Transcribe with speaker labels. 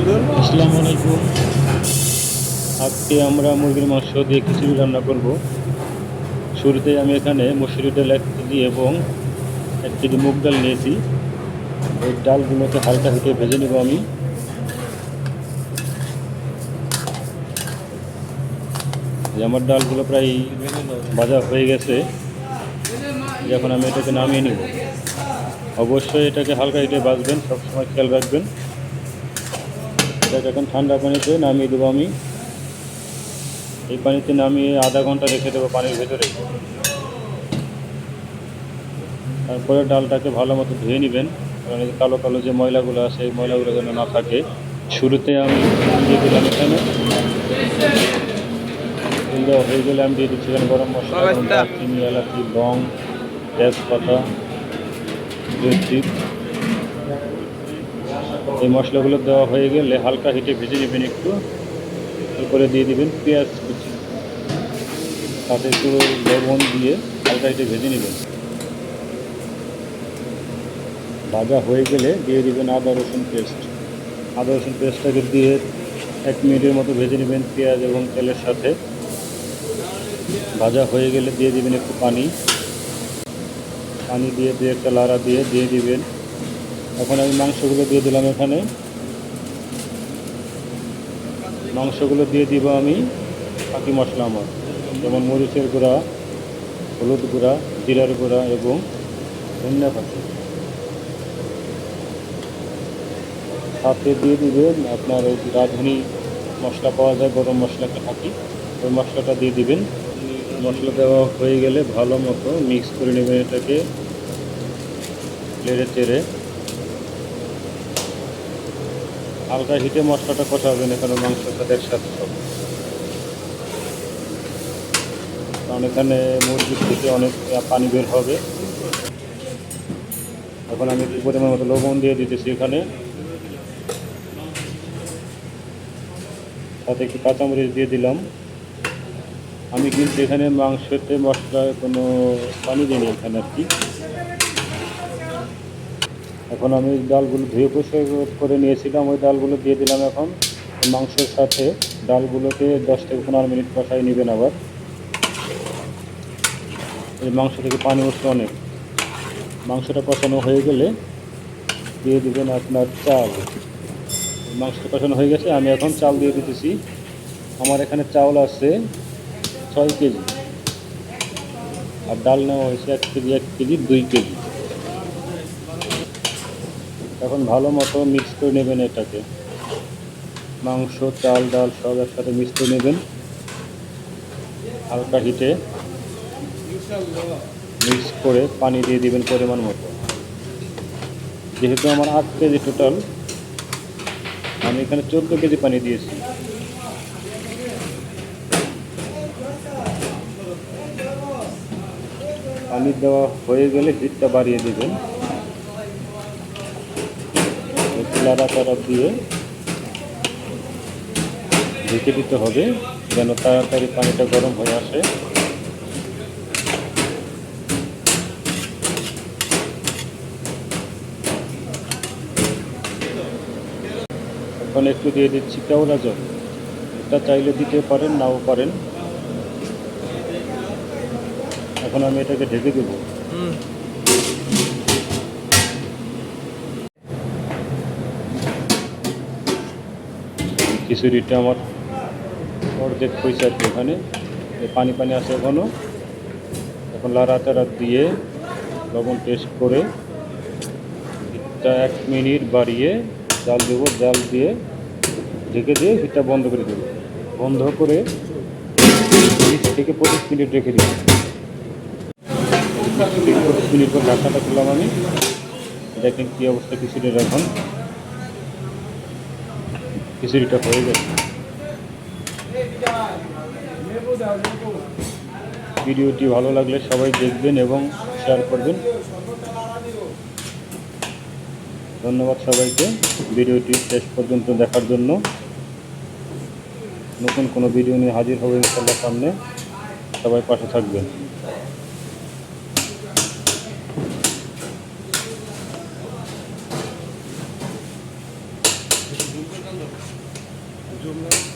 Speaker 1: আসসালামু আলাইকুম। আজকে আমরা মুরগির মাংস দিয়ে খিচুড়ি রান্না করব। শুরুতে আমি এখানে মসুরি ডাল এক কেজি এবং এক কেজি মুগ ডাল নিয়েছি। ওই ডালগুলোকে হালকা হেঁটে ভেজে নেব আমি। আমার ডালগুলো প্রায় ভাজা হয়ে গেছে। এখন আমি এটাকে নামিয়ে নেব। অবশ্যই এটাকে হালকা হেঁটে বাজবেন সবসময় খেয়াল রাখবেন। এটাকে এখন ঠান্ডা পানিতে নামিয়ে দেবো আমি এই পানিতে নামিয়ে আধা ঘণ্টা রেখে দেবো পানির ভেতরে। তারপরে ডালটাকে ভালো মতো ধুয়ে নেবেন। কারণ এই কালো কালো যে ময়লাগুলো আছে এই ময়লাগুলো যেন না থাকে। শুরুতে আমি দিয়ে দিলাম এখানে। হয়ে গেলে আমি দিয়ে দিচ্ছি গরম মশলা দারচিনি এলাচি লং তেজপাতা জৈত্রিক মশলাগুলো দেওয়া হয়ে গেলে হালকা হিটে ভেজে নেবেন একটু। এরপরে দিয়ে দিবেন পেঁয়াজ কুচি। সাথে একটু লবণ দিয়ে হালকা হিটে ভেজে নেবেন। ভাজা হয়ে গেলে দিয়ে দিবেন আদা, রসুন পেস্ট। আদা, রসুন পেস্টটাকে দিয়ে এক মিনিটের মতো ভেজে নেবেন পেঁয়াজ এবং তেলের সাথে। ভাজা হয়ে গেলে দিয়ে দিবেন একটু পানি। পানি দিয়ে দিয়ে একটা লাড়া দিয়ে দিয়ে দিবেন। এখন আমি মাংসগুলো দিয়ে দিলাম এখানে। মাংসগুলো দিয়ে দিব আমি বাকি মশলা আমার, যেমন মরিচের গুঁড়া, হলুদ গুঁড়া, জিরার গুঁড়া এবং ধনিয়া পাতা। সাথে দিয়ে দিবেন আপনার ওই রাঁধুনি মশলা পাওয়া যায়, গরম মশলাটা থাকি, ওই মশলাটা দিয়ে দিবেন। মশলা দেওয়া হয়ে গেলে ভালো মতো মিক্স করে নেবেন এটাকে। লেড়ে চেড়ে। হালকা হিটে মশলাটা কষাবেন এখানে মাংসের সাথে একসাথে সব কারণ এখানে মুরগির থেকে অনেক পানি বের হবে। এখন আমি একটু পরিমাণ মতো লবণ দিয়ে দিতেছি এখানে। সাথে একটু কাঁচামরিচ দিয়ে দিলাম। আমি কিন্তু এখানে মাংসতে মশলায় কোনো পানি দিইনি এখানে আর কি। এখন আমি ডালগুলো ধুয়ে পরিষ্কার করে নিয়েছিলাম, ওই ডালগুলো দিয়ে দিলাম এখন। মাংসের সাথে ডালগুলোকে দশ থেকে পনেরো মিনিট কষাই নেবেন আবার। এই মাংস থেকে পানি উঠছে অনেক। মাংসটা কষানো হয়ে গেলে দিয়ে দিবেন আপনার চাল। মাংসটা কষানো হয়ে গেছে, আমি এখন চাল দিয়ে দিতেছি। আমার এখানে চাউল আছে ছয় কেজি। আর ডাল নেওয়া হয়েছে এক কেজি এক কেজি, দুই কেজি। এখন ভালো মতো মিক্স করে নেবেন এটাকে। মাংস, চাল, ডাল সব একসাথে মিক্স করে নেবেন। হালকা হিটে মিক্স করে পানি দিয়ে দিবেন পরিমাণ মতো। যেহেতু আমার আট কেজি টোটাল আমি এখানে চোদ্দ কেজি পানি দিয়েছি। পানি দেওয়া হয়ে গেলে হিটটা বাড়িয়ে দেবেন। লাড়া টাড়া দিয়ে ঢেকে দিতে হবে, যেন তাড়াতাড়ি পানিটা গরম হয়ে আসে। এখন একটু দিয়ে দিচ্ছি কেওড়া জল। এটা চাইলে দিতে পারেন, নাও পারেন। এখন আমি এটাকে ঢেকে দেবো। খিচুড়িটা আমার অর্ধেক হয়েছে আর কি ওখানে। পানি পানি আছে এখনও এখন লাড়া টাড়া দিয়ে লবণ টেস্ট করে হিটটা এক মিনিট বাড়িয়ে জাল দেবো, জাল দিয়ে ঢেকে দিয়ে হিটটা বন্ধ করে দেবো। বন্ধ করে বিশ থেকে পঁচিশ মিনিট রেখে দিই পঁচিশ মিনিট পর ঢাকাটা করলাম আমি। দেখেন কী অবস্থা খিচুড়ির এখন। খিচুড়িটা হয়ে গেছে। ভিডিওটি ভালো লাগলে সবাই দেখবেন এবং শেয়ার করবেন। ধন্যবাদ সবাইকে। ভিডিওটি শেষ পর্যন্ত দেখার জন্য। নতুন কোনো ভিডিও নিয়ে হাজির হবে ইনশাল্লাহ সামনে। সবাই পাশে থাকবেন।
Speaker 2: যমুনা